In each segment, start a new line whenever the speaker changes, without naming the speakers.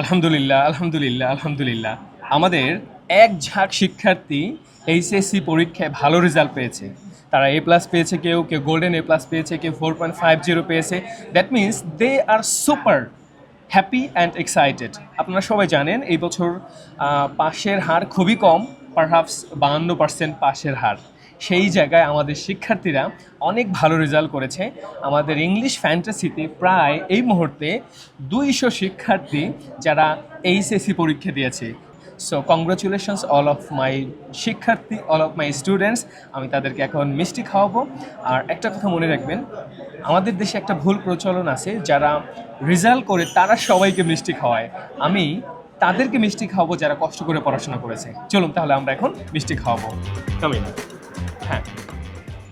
আলহামদুলিল্লাহ আলহামদুলিল্লাহ আলহামদুলিল্লাহ। আমাদের এক ঝাঁক শিক্ষার্থী এইচএসসি পরীক্ষায় ভালো রেজাল্ট পেয়েছে। তারা এ প্লাস পেয়েছে কেউ কেউ গোল্ডেন এ প্লাস পেয়েছে, কেউ ফোর পয়েন্ট ফাইভ জিরো পেয়েছে। That means they are super happy and excited আপনারা সবাই জানেন, এই বছর পাশের হার খুবই কম পারহাপস বাহান্ন পার্সেন্ট পাশের হার। সেই জায়গায় আমাদের শিক্ষার্থীরা অনেক ভালো রেজাল্ট করেছে। আমাদের ইংলিশ ফ্যান্টাসিতে প্রায় এই মুহূর্তে দুইশো শিক্ষার্থী যারা এইচএসসি পরীক্ষা দিয়েছে। So congratulations all of my শিক্ষার্থী অল অফ মাই স্টুডেন্টস আমি তাদেরকে এখন মিষ্টি খাওয়াবো। আর একটা কথা মনে রাখবেন, আমাদের দেশে একটা ভুল প্রচলন আছে, যারা রেজাল্ট করে তারা সবাইকে মিষ্টি খাওয়ায়। আমি তাদেরকে মিষ্টি খাওয়াবো যারা কষ্ট করে পড়াশোনা করেছে। চলুন তাহলে আমরা এখন মিষ্টি খাওয়াবো। Come in hand.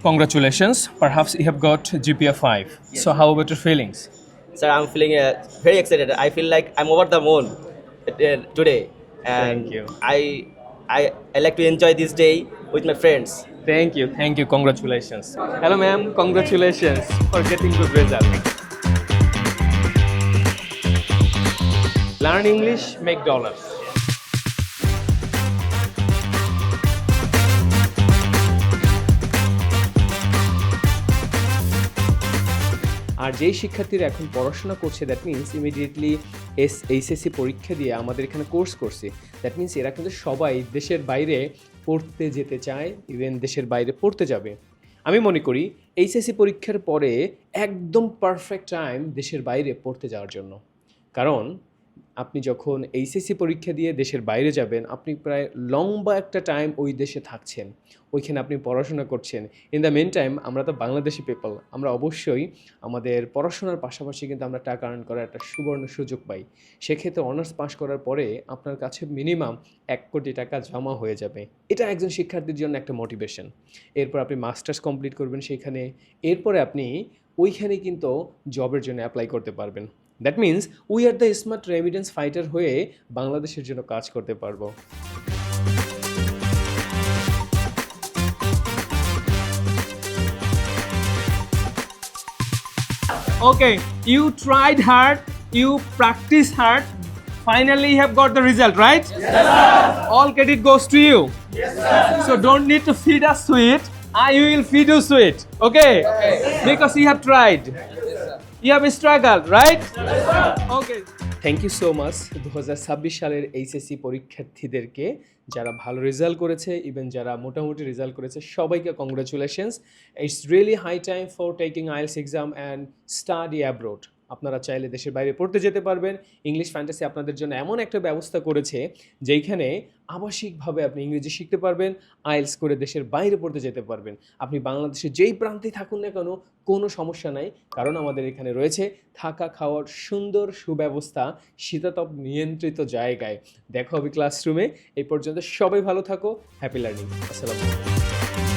Congratulations, perhaps you have got GPA 5. Yes. So, how about your feelings?
Sir, I'm feeling uh, very excited. I feel like I'm over the moon uh, today. And
Thank you.
I, I, I like to enjoy this day with my friends.
Thank you, thank you, congratulations. Hello, ma'am, congratulations for getting good result. Learn English, make dollars. আর যেই শিক্ষার্থীরা এখন পড়াশোনা করছে that means immediately S HSC পরীক্ষা দিয়ে আমাদের এখানে কোর্স করছে। দ্যাট মিনস এরা কিন্তু সবাই দেশের বাইরে পড়তে যেতে চায় ইভেন দেশের বাইরে পড়তে যাবে। আমি মনে করি এইচএসসি পরীক্ষার পরে একদম পারফেক্ট টাইম দেশের বাইরে পড়তে যাওয়ার জন্য। কারণ আপনি যখন এইচএসসি পরীক্ষা দিয়ে দেশের বাইরে যাবেন, আপনি প্রায় লম্বা একটা টাইম ওই দেশে থাকছেন। ওইখানে আপনি পড়াশোনা করছেন। ইন দ্য মেন টাইম আমরা তো বাংলাদেশি পিপল আমরা অবশ্যই আমাদের পড়াশোনার পাশাপাশি কিন্তু আমরা টাকা আর্ন করার একটা সুবর্ণ সুযোগ পাই। সেক্ষেত্রে অনার্স পাশ করার পরে আপনার কাছে মিনিমাম এক কোটি টাকা জমা হয়ে যাবে। এটা একজন শিক্ষার্থীর জন্য একটা মোটিভেশন এরপর আপনি মাস্টার্স কমপ্লিট করবেন সেইখানে এরপরে আপনি ওইখানে কিন্তু জবের জন্য অ্যাপ্লাই করতে পারবেন। That means we are the smart remittance fighter হয়ে বাংলাদেশের জন্য কাজ করতে পারব Okay, you tried hard, you practiced hard. Finally, you have got the result, right? Yes, All credit goes to you. Yes, So don't need to feed us sweet. I will feed you sweet. Okay? okay. Because you have tried. You have struggled, right? Okay. Thank you so much দু হাজার ছাব্বিশ সালের HSC পরীক্ষার্থীদেরকে যারা ভালো result করেছে even যারা মোটামুটি result করেছে সবাইকে congratulations it's really high time for taking IELTS exam and study abroad আপনারা চাইলে দেশের বাইরে পড়তে যেতে পারবেন। ইংলিশ ফ্যান্টাসি আপনাদের জন্য এমন একটা ব্যবস্থা করেছে, যেইখানে আবাসিকভাবে আপনি ইংরেজি শিখতে পারবেন আইএলস করে দেশের বাইরে পড়তে যেতে পারবেন। আপনি বাংলাদেশে যেই প্রান্তে থাকুন না কেন, কোনো সমস্যা নাই। কারণ আমাদের এখানে রয়েছে থাকা খাওয়ার সুন্দর সুব্যবস্থা, শীতাতপ নিয়ন্ত্রিত জায়গায়। দেখা হবে ক্লাসরুমে এই পর্যন্ত সবাই ভালো থাকো। হ্যাপি লার্নিং আসসালামু আলাইকুম।